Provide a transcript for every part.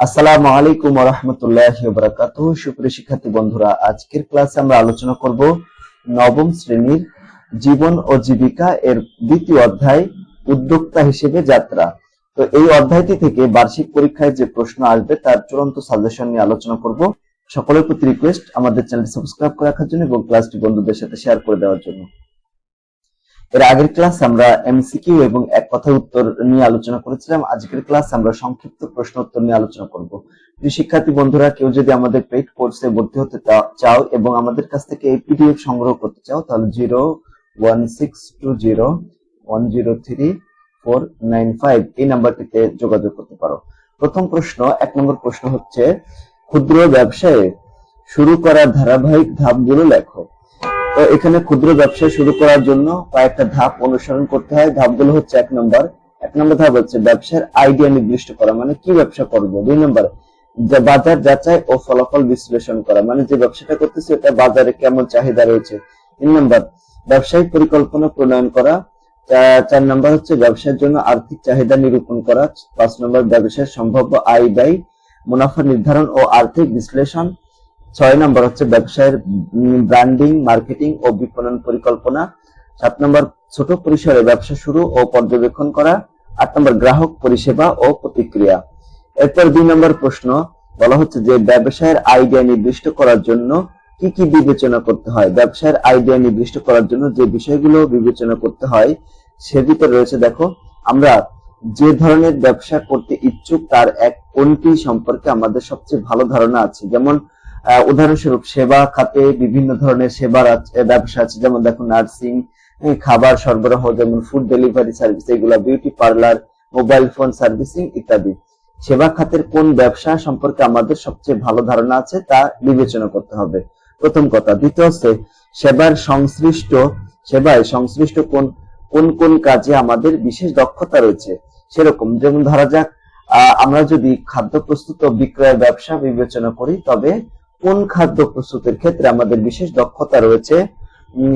আসসালামু আলাইকুম রহমতুল্লাহ বরাকাত সুপ্রিয় শিক্ষার্থী বন্ধুরা, আজকের ক্লাসে আমরা আলোচনা করব নবম শ্রেণির জীবন ও জীবিকা এর দ্বিতীয় অধ্যায়, উদ্যোক্তা হিসেবে যাত্রা। তো এই অধ্যায়টি থেকে বার্ষিক পরীক্ষায় যে প্রশ্ন আসবে, তার চূড়ান্ত সাজেশন নিয়ে আলোচনা করব। সকলের প্রতি রিকোয়েস্ট আমাদের চ্যানেল সাবস্ক্রাইব করে রাখার জন্য এবং ক্লাসটি বন্ধুদের সাথে শেয়ার করে দেওয়ার জন্য। এর আগের ক্লাস আমরা এমসিকিউ এবং এক কথা উত্তর নিয়ে আলোচনা করেছিলাম। আজকের ক্লাস আমরা সংক্ষিপ্ত প্রশ্ন উত্তর নিয়ে আলোচনা করব। শিক্ষার্থী বন্ধুরা, কেউ যদি আমাদের পেইড কোর্সে ভর্তি হতে চাও এবং আমাদের কাছ থেকে এই পিডিএফ সংগ্রহ করতে চাও, তাহলে zero one six two zero one zero three four nine five এই নাম্বারটিতে যোগাযোগ করতে পারো। প্রথম প্রশ্ন, এক নম্বর প্রশ্ন হচ্ছে, ক্ষুদ্র ব্যবসায়ে শুরু করার ধারাবাহিক ধাপগুলো লেখো। এখানে ক্ষুদ্র ব্যবসা শুরু করার জন্য কয়েকটা ধাপ অনুসরণ করতে হয়। ধাপগুলো হচ্ছে এক নম্বর এক নম্বর ধাপ হচ্ছে ব্যবসার আইডিয়া নির্দিষ্ট করা। মানে কি ব্যবসা করব? দুই নম্বর, যে বাজার যাচাই ও ফলাফল বিশ্লেষণ করা। মানে যে ব্যবসাটা করতেছে এটা বাজারে কেমন চাহিদা রয়েছে? তিন নম্বর, ব্যবসায়িক পরিকল্পনা প্রণয়ন করা। চার নম্বর হচ্ছে ব্যবসার জন্য আর্থিক চাহিদা নিরূপণ করা। পাঁচ নম্বর, ব্যবসার সম্ভাব্য আয় ব্যয়, মুনাফা নির্ধারণ ও আর্থিক বিশ্লেষণ। ছয় নম্বর হচ্ছে ব্যবসায়ের ব্র্যান্ডিং মার্কেটিং ও বিপণন পরিকল্পনা। সাত নম্বর ছোট পরিসরে ব্যবসা শুরু ও পর্যবেক্ষণ করা। আট নম্বর গ্রাহক পরিষেবা ও প্রতিক্রিয়া। এরপর দুই নম্বর প্রশ্ন, বলা হচ্ছে যে ব্যবসায়ের আইডিয়া নির্দিষ্ট করার জন্য কি কি বিবেচনা করতে হয়? ব্যবসায়ের আইডিয়া নির্দিষ্ট করার জন্য যে বিষয়গুলো বিবেচনা করতে হয়, সে ভিতরে রয়েছে, দেখো, আমরা যে ধরনের ব্যবসা করতে ইচ্ছুক, তার এক কোনটি সম্পর্কে আমাদের সবচেয়ে ভালো ধারণা আছে। যেমন উদাহরণস্বরূপ সেবা খাতে বিভিন্ন ধরনের সেবার ব্যবসা আছে, যেমন দেখো নার্সিং খাবার সরবরাহ, যেমন ফুড ডেলিভারি সার্ভিস, এগুলা beauty parlour, mobile phone servicing ইত্যাদি। সেবা খাতের কোন ব্যবসা সম্পর্কে আমাদের সবচেয়ে ভালো ধারণা আছে তা বিবেচনা করতে হবে। প্রথম কথা। দ্বিতীয় হচ্ছে, সেবার সংশ্লিষ্ট, সেবায় সংশ্লিষ্ট কোন কোন কোন কাজে আমাদের বিশেষ দক্ষতা রয়েছে? সেরকম। যেমন ধরা যাক আমরা যদি খাদ্য প্রস্তুত বিক্রয়ের ব্যবসা বিবেচনা করি, তবে কোন খাদ্য প্রস্তুতের ক্ষেত্রে আমাদের বিশেষ দক্ষতা রয়েছে?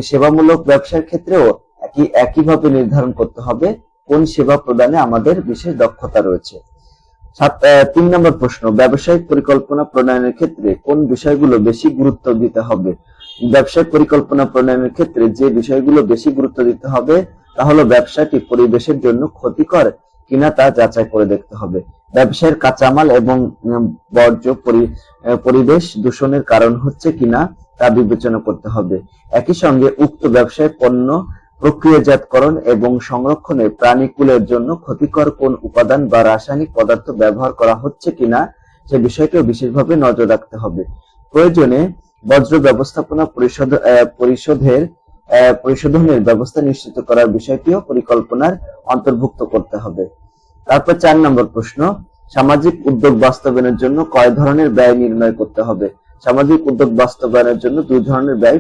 সেবামূলক ব্যবসার ক্ষেত্রেও একই, একইভাবে নির্ধারণ করতে হবে কোন সেবা প্রদানে আমাদের বিশেষ দক্ষতা রয়েছে। তিন নম্বর প্রশ্ন, ব্যবসায়িক পরিকল্পনা প্রণয়নের ক্ষেত্রে কোন বিষয়গুলো বেশি গুরুত্ব দিতে হবে? ব্যবসায়িক পরিকল্পনা প্রণয়নের ক্ষেত্রে যে বিষয়গুলো বেশি গুরুত্ব দিতে হবে, তা হলো ব্যবসাটি পরিবেশের জন্য ক্ষতিকর কিনা তা যাচাই করে দেখতে হবে। ব্যবসায়ের কাঁচামাল এবং বর্জ্য পরিবেশ দূষণের কারণ হচ্ছে কিনা তা বিবেচনা করতে হবে। একই সঙ্গে উক্ত ব্যবসায় পণ্য প্রক্রিয়াজাতকরণ এবং সংরক্ষণে প্রাণীকুলের জন্য ক্ষতিকর কোন উপাদান বা রাসায়নিক পদার্থ ব্যবহার করা হচ্ছে কিনা সে বিষয়টিও বিশেষভাবে নজর রাখতে হবে। প্রয়োজনে বজ্র ব্যবস্থাপনা পরিষদ আহ, পরিশোধনের ব্যবস্থা নিশ্চিত করার বিষয়টিও পরিকল্পনার অন্তর্ভুক্ত করতে হবে। তারপর চার নম্বর প্রশ্ন, সামাজিক উদ্যোগ বাস্তবায়নের জন্য কয় ধরনের ব্যয় নির্ণয় করতে হবে? সামাজিক উদ্যোগ বাস্তবায়নের জন্য দুই ধরনের ব্যয়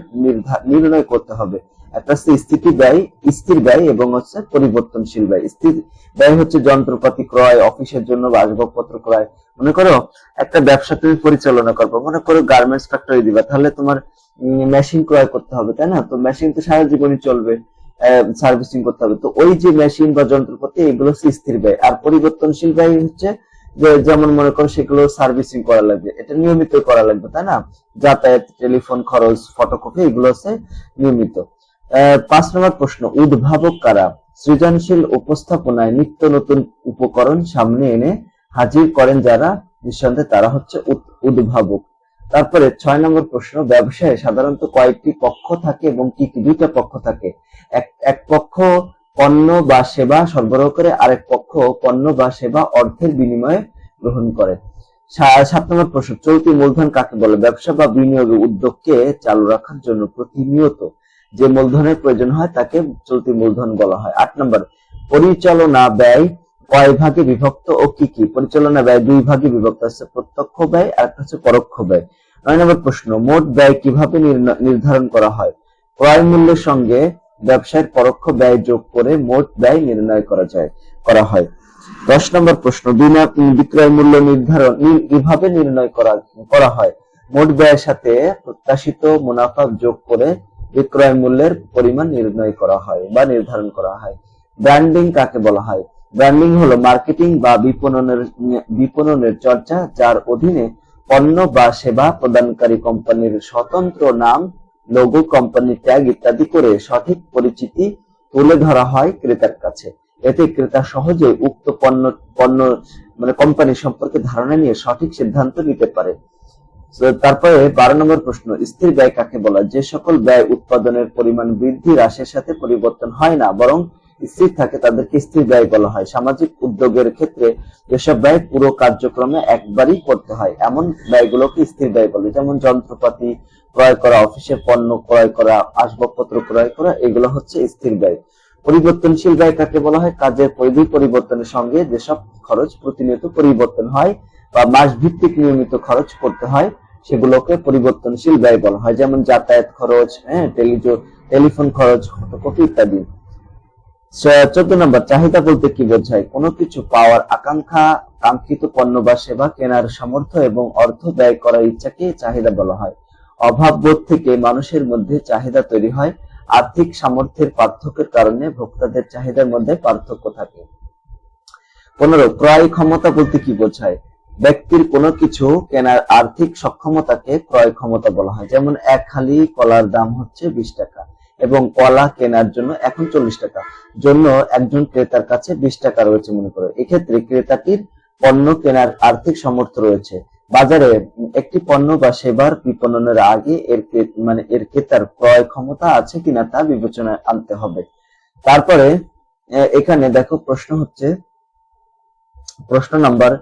নির্ণয় করতে হবে। একটা হচ্ছে স্থিতি ব্যয়, স্থির ব্যয় এবং হচ্ছে পরিবর্তনশীল ব্যয়। স্থির ব্যয় হচ্ছে যন্ত্রপাতি ক্রয়, অফিসের জন্য আসবাবপত্র ক্রয়। মনে করো একটা ব্যবসা তুমি পরিচালনা করবে, মনে করো গার্মেন্টস ফ্যাক্টরি দিবা, তাহলে তোমার মেশিন ক্রয় করতে হবে, তাই না? তো মেশিন তো সারা জীবনই চলবে। সার্ভিসিং করতে হবে। তো ওই যে মেশিন বা যন্ত্রপাতি, এগুলো স্থির ব্যয় আর পরিবর্তনশীল ব্যয় হচ্ছে যে, যেমন মনে করো সেগুলো সার্ভিসিং করা লাগবে। এটা নিয়মিত করা লাগবে, তাই না? যাতায়াত টেলিফোন খরচ ফটোকপি এগুলো হচ্ছে নিয়মিত। পাঁচ নম্বর প্রশ্ন, উদ্ভাবক কারা? সৃজনশীল উপস্থাপনায় নিত্য নতুন উপকরণ সামনে এনে হাজির করেন যারা? নিঃসন্দেহে তারা হচ্ছে উদ্ভাবক। তারপরে ছয় নম্বর প্রশ্ন, ব্যবসায় সাধারণত কয়েকটি পক্ষ থাকে এবং কি কি দুইটা পক্ষ থাকে? এক এক পক্ষ পণ্য বা সেবা সরবরাহ করে, আরেক পক্ষ পণ্য বা সেবা অর্থের বিনিময়ে গ্রহণ করে। সাত নম্বর প্রশ্ন, চলতি মূলধন কাকে বলে? ব্যবসা বা বিনিয়োগের উদ্যোগকে চালু রাখার জন্য প্রতিনিয়ত যে মূলধনের প্রয়োজন হয় তাকে চলতি মূলধন বলা হয়। আট নম্বর, পরিচালনা ব্যয় কয় ভাগে বিভক্ত ও কি কি? পরিচালনা ব্যয় দুই ভাগে বিভক্ত আছে। প্রত্যক্ষ ব্যয় আর একটা হচ্ছে পরোক্ষ ব্যয়। নয় নম্বর প্রশ্ন, মোট ব্যয় কীভাবে নির্ধারণ করা হয়? ক্রয় মূল্যের সঙ্গে ব্যবসায়ের পরোক্ষ ব্যয় যোগ করে মোট ব্যয় নির্ণয় করা যায়, করা হয়। দশ নম্বর প্রশ্ন, বিনা বিক্রয় মূল্য নির্ধারণ কীভাবে নির্ণয় করা করা হয়? মোট ব্যয়ের সাথে প্রত্যাশিত মুনাফা যোগ করে বিক্রয় মূল্যের পরিমাণ নির্ণয় করা হয় বা নির্ধারণ করা হয়। ব্র্যান্ডিং কাকে বলা হয়? ব্র্যান্ডিং হলো মার্কেটিং বা বিপণনের বিপণনের চর্চা, যার অধীনে পণ্য বা সেবা প্রদানকারী কোম্পানির স্বতন্ত্র নাম লোগো কোম্পানি ট্যাগ ইত্যাদি করে সঠিক পরিচিতি তুলে ধরা হয় ক্রেতার কাছে। এতে ক্রেতা সহজে উক্ত পণ্য পণ্য মানে কোম্পানি সম্পর্কে ধারণা নিয়ে সঠিক সিদ্ধান্ত নিতে পারে। তারপরে বারো নম্বর প্রশ্ন, স্থির ব্যয় কাকে বলা যে সকল ব্যয় উৎপাদনের পরিমাণ বৃদ্ধি হ্রাসের সাথে পরিবর্তন হয় না, বরং স্থির থাকে তাদেরকে স্থির ব্যয় বলা হয়। সামাজিক উদ্যোগের ক্ষেত্রে যেসব ব্যয় পুরো কার্যক্রমে একবারই করতে হয়, এমন ব্যয়গুলোকে স্থির ব্যয় বলে। যেমন যন্ত্রপাতি ক্রয় করা, অফিসের পণ্য ক্রয় করা, আসবাবপত্র ক্রয় করা, এগুলো হচ্ছে স্থির ব্যয়। পরিবর্তনশীল ব্যয় কাকে বলা হয়? কাজের পরিধি পরিবর্তনের সঙ্গে যেসব খরচ প্রতিনিয়ত পরিবর্তন হয় বা মাস ভিত্তিক নিয়মিত খরচ করতে হয়, সেগুলোকে পরিবর্তনশীল ব্যয় বলা হয়। যেমন যাতায়াত খরচ হ্যাঁ টেলিফোন খরচ, ফটোকপি ইত্যাদি। চোদ্দ নম্বর, চাহিদা বলতে কি বোঝায়? কোনো কিছু পাওয়ার আকাঙ্ক্ষা, কাঙ্ক্ষিত পণ্য বা সেবা কেনার সামর্থ্য এবং অর্থ ব্যয় করার ইচ্ছাকে চাহিদা বলা হয়। অভাব বোধ থেকে মানুষের মধ্যে চাহিদা তৈরি হয়। আর্থিক সামর্থ্যের পার্থক্যের কারণে ভোক্তাদের চাহিদার মধ্যে পার্থক্য থাকে। পনেরো, ক্রয় ক্ষমতা বলতে কি বোঝায়? ব্যক্তির কোনো কিছু কেনার আর্থিক সক্ষমতাকে ক্রয় ক্ষমতা বলা হয়। যেমন, এক খালি কলার দাম হচ্ছে বিশ টাকা। এবং কলা কেনার জন্য এখন চল্লিশ টাকা। জন্য একজন ক্রেতার কাছে বিশ টাকা রয়েছে মনে করো। এক্ষেত্রে ক্রেতাটির পণ্য কেনার আর্থিক সামর্থ্য রয়েছে। বাজারে একটি পণ্য বা সেবার বিপণনের আগে এর মানে এর ক্রেতার ক্রয় ক্ষমতা আছে কিনা তা বিবেচনায় আনতে হবে। তারপরে এখানে দেখো প্রশ্ন হচ্ছে, প্রশ্ন নাম্বার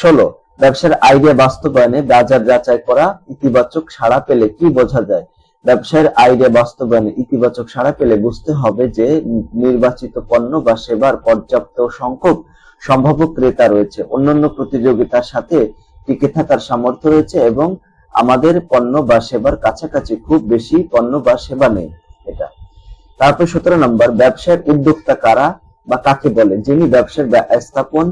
ষোলো। ব্যবসার আইডিয়া বাস্তবায়নে বাজার যাচাই করা ইতিবাচক সাড়া পেলে কি বোঝা যায়? ব্যবসার আইডিয়া বাস্তবায়নে ইতিবাচক সাড়া পেলে বুঝতে হবে যে নির্বাচিত পণ্য বা সেবার পর্যাপ্ত সংখ্যক সম্ভাব্য ক্রেতা রয়েছে। অন্যান্য প্রতিযোগিতার সাথে টিকে থাকার সামর্থ্য রয়েছে এবং আমাদের পণ্য বা সেবার কাছাকাছি খুব বেশি পণ্য বা সেবা নেই এটা। তারপর সতেরো নম্বর ব্যবসার উদ্যোক্তা কারা বা কাকে বলে? যিনি ব্যবসার স্থাপন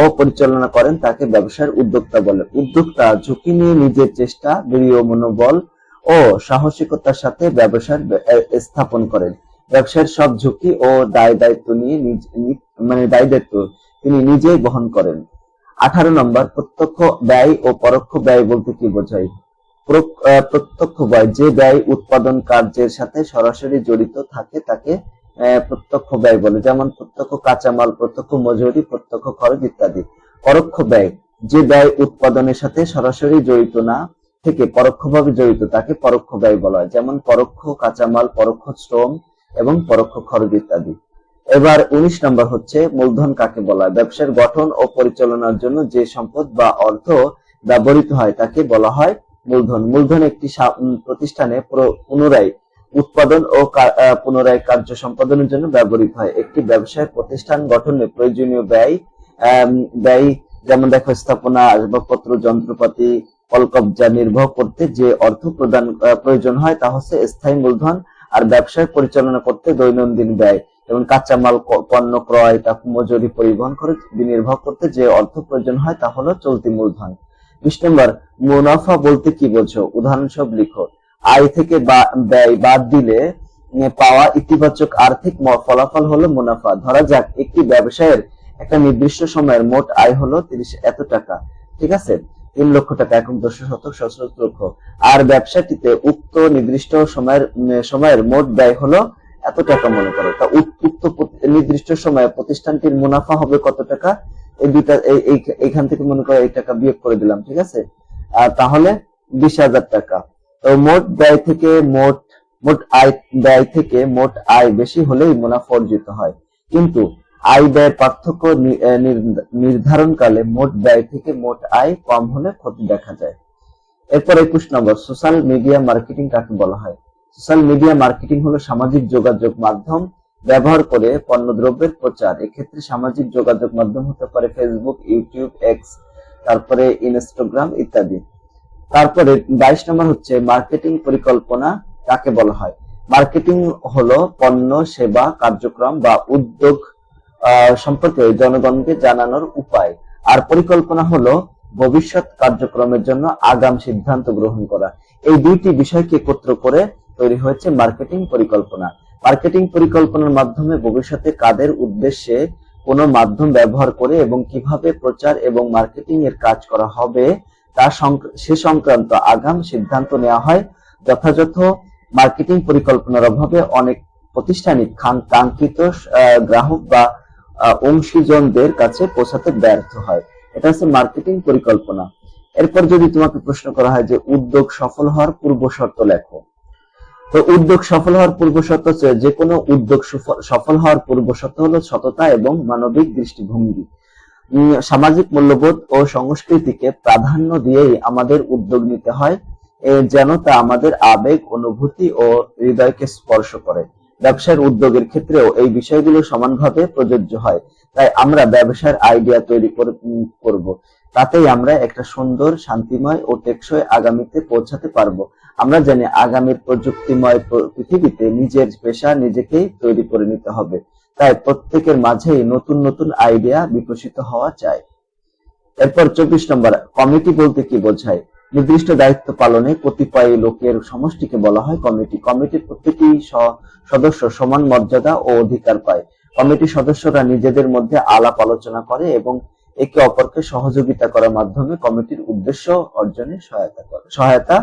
ও পরিচালনা করেন তাকে ব্যবসার উদ্যোক্তা বলে। উদ্যোক্তা ঝুঁকি নিয়ে নিজের চেষ্টা, দৃঢ় মনোবল ও সাহসিকতার সাথে ব্যবসার স্থাপন করেন। ব্যবসার সব ঝুঁকি ও দায় দায়িত্ব নিয়ে মানে দায় দায়িত্ব তিনি নিজেই বহন করেন। আঠারো নম্বর, প্রত্যক্ষ ব্যয় ও পরোক্ষ ব্যয় বলতে কি বোঝায়? প্রত্যক্ষ ব্যয়, যে ব্যয় উৎপাদন কার্যের সাথে সরাসরি জড়িত থাকে তাকে প্রত্যক্ষ ব্যয় বলে। যেমন প্রত্যক্ষ কাঁচামাল, প্রত্যক্ষ মজুরি, প্রত্যক্ষ খরচ ইত্যাদি। পরোক্ষ ব্যয়, যে ব্যয় উৎপাদনের সাথে সরাসরি জড়িত না থেকে পরোক্ষভাবে জড়িত, তাকে পরোক্ষ ব্যয় বলা হয়। যেমন পরোক্ষ কাঁচামাল, পরোক্ষ শ্রম এবং পরোক্ষ খরচ ইত্যাদি। এবার উনিশ নম্বর হচ্ছে মূলধন কাকে বলা হয়? ব্যবসার গঠন ও পরিচালনার জন্য যে সম্পদ বা অর্থ ব্যবহৃত হয়, তাকে বলা হয় মূলধন। মূলধন একটি প্রতিষ্ঠানে পুনরায় উৎপাদন ও পুনরায় কার্য সম্পাদনের জন্য ব্যবহৃত হয়। একটি ব্যবসায় প্রতিষ্ঠান গঠনে প্রয়োজনীয় ব্যয় ব্যয় যেমন দেখো স্থাপনা, আসবাবপত্র, যন্ত্রপাতি কলকবজা নির্বাহ করতে যে অর্থ প্রদান প্রয়োজন হয় তা হচ্ছে স্থায়ী মূলধন আর ব্যবসায় পরিচালনা করতে দৈনন্দিন ব্যয়। যেমন কাঁচামাল পণ্য ক্রয় তারপর মজুরি, পরিবহন করে নির্বাহ করতে যে অর্থ প্রয়োজন হয় তা হলো চলতি মূলধন। বিশ নম্বর, মুনাফা বলতে কি বোঝো? উদাহরণস্বরূপ লিখো। আয় থেকে ব্যয় বাদ দিলে পাওয়া ইতিবাচক আর্থিক ফলাফল হলো মুনাফা। ধরা যাক, একটি ব্যবসায়ের একটা নির্দিষ্ট সময়ের মোট আয় হলো তিরিশ, এত টাকা। ঠিক আছে? তিন লক্ষ টাকা এখন দশ শতক সহস্র লক্ষ। আর ব্যবসাটিতে উক্ত নির্দিষ্ট সময়ের সময়ের মোট ব্যয় হলো এত টাকা মনে করো। তা উক্ত নির্দিষ্ট সময়ে প্রতিষ্ঠানটির মুনাফা হবে কত টাকা? এই, এই- এইখান থেকে মনে করো এই টাকা বিয়োগ করে দিলাম, ঠিক আছে? আর তাহলে বিশ হাজার টাকা। তো মোট ব্যয় থেকে মোট মোট আয়, ব্যয় থেকে মোট আয় বেশি হলেই মুনাফা অর্জিত হয়। কিন্তু আয় ব্যয়ের পার্থক্য নির্ধারণকালে মোট ব্যয় থেকে মোট আয় কম হলে ক্ষতি দেখা যায়। এরপর একুশ নম্বর, সোশ্যাল মিডিয়া মার্কেটিং কাকে বলা হয়? সোশ্যাল মিডিয়া মার্কেটিং হলো সামাজিক যোগাযোগ মাধ্যম ব্যবহার করে পণ্যদ্রব্যের প্রচার। এক্ষেত্রে সামাজিক যোগাযোগ মাধ্যম হতে পারে ফেসবুক ইউটিউব এক্স তারপরে ইনস্টাগ্রাম ইত্যাদি। তারপরে বাইশ নম্বর হচ্ছে মার্কেটিং পরিকল্পনা কাকে বলা হয়? মার্কেটিং হলো পণ্য, সেবা, কার্যক্রম বা উদ্যোগ সম্পর্কে জনগণকে জানানোর উপায়। আর পরিকল্পনা হলো ভবিষ্যৎ কার্যক্রমের জন্য আগাম সিদ্ধান্ত গ্রহণ করা। এই দুইটি বিষয়কে একত্র করে তৈরি হয়েছে মার্কেটিং পরিকল্পনা। মার্কেটিং পরিকল্পনার মাধ্যমে ভবিষ্যতে কাদের উদ্দেশ্যে কোন মাধ্যম ব্যবহার করে এবং কীভাবে প্রচার এবং মার্কেটিং এর কাজ করা হবে, তা সে সংক্রান্ত আগাম সিদ্ধান্ত নেওয়া হয়। যথাযথ মার্কেটিং পরিকল্পনার অভাবে অনেক প্রতিষ্ঠানিক কাঙ্ক্ষিত গ্রাহক বা অংশীজনদের কাছে পৌঁছাতে ব্যর্থ হয়। এটা হচ্ছে মার্কেটিং পরিকল্পনা। এরপর যদি তোমাকে প্রশ্ন করা হয় যে উদ্যোগ সফল হওয়ার পূর্ব শর্ত লেখো। তো উদ্যোগ সফল হওয়ার পূর্ব শর্ত হচ্ছে যে কোনো উদ্যোগ সফল হওয়ার পূর্ব শর্ত হলো সততা এবং মানবিক দৃষ্টিভঙ্গি। সামাজিক মূল্যবোধ ও সংস্কৃতিকে প্রাধান্য দিয়েই আমাদের উদ্যোগ নিতে হয় যেন তা আমাদের আবেগ, অনুভূতি ও হৃদয়কে স্পর্শ করে। ব্যবসার উদ্যোগের ক্ষেত্রেও এই বিষয়গুলো সমানভাবে প্রযোজ্য হয়। তাই আমরা ব্যবসার আইডিয়া তৈরি করব। তাতেই আমরা একটা সুন্দর, শান্তিময় ও টেকসই আগামীতে পৌঁছাতে পারব। আমরা জানি আগামীর প্রযুক্তিময় পৃথিবীতে নিজের পেশা নিজেকেই তৈরি করে নিতে হবে। তাই প্রত্যেকের মাঝেই নতুন নতুন আইডিয়া বিকশিত হওয়া চাই। এরপর চব্বিশ নম্বর, কমিটি বলতে কি বোঝায়? নির্দিষ্ট দায়িত্ব পালনে কতিপয় লোকের সমষ্টিকে বলা হয় কমিটি। কমিটির প্রত্যেকটি সদস্য সমান মর্যাদা ও অধিকার পায়। কমিটির সদস্যরা নিজেদের মধ্যে আলাপ আলোচনা করে এবং একে অপরকে সহযোগিতা করার মাধ্যমে কমিটির উদ্দেশ্য অর্জনে সহায়তা করে সহায়তা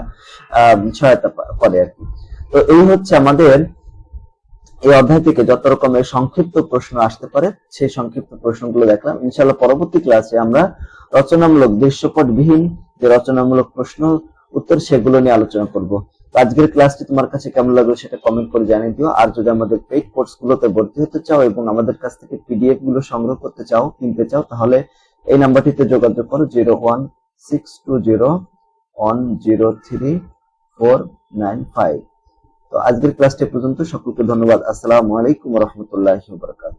সহায়তা করে আর কি। তো এই হচ্ছে আমাদের এই অধ্যায় থেকে যত রকমের সংক্ষিপ্ত প্রশ্ন আসতে পারে, সেই সংক্ষিপ্ত প্রশ্নগুলো দেখলাম। ইনশাআল্লাহ পরবর্তী ক্লাসে আমরা রচনামূলক দৃশ্যপটবিহীন যে রচনামূলক প্রশ্ন, উত্তর সেগুলো নিয়ে আলোচনা করব। তো আজকের ক্লাসটি তোমার কাছে কেমন লাগল সেটা কমেন্ট করে জানিয়ে দিও। আর যদি আমাদের পেইড কোর্স গুলোতে ভর্তি হতে চাও এবং আমাদের কাছ থেকে পিডিএফগুলো সংগ্রহ করতে চাও, কিনতে চাও, তাহলে এই নাম্বারটিতে যোগাযোগ করো zero one six two zero one zero three four nine five তো আজকের ক্লাসটি পর্যন্ত, সকলকে ধন্যবাদ। আসসালামু আলাইকুম রহমতুল্লাহ বারকাত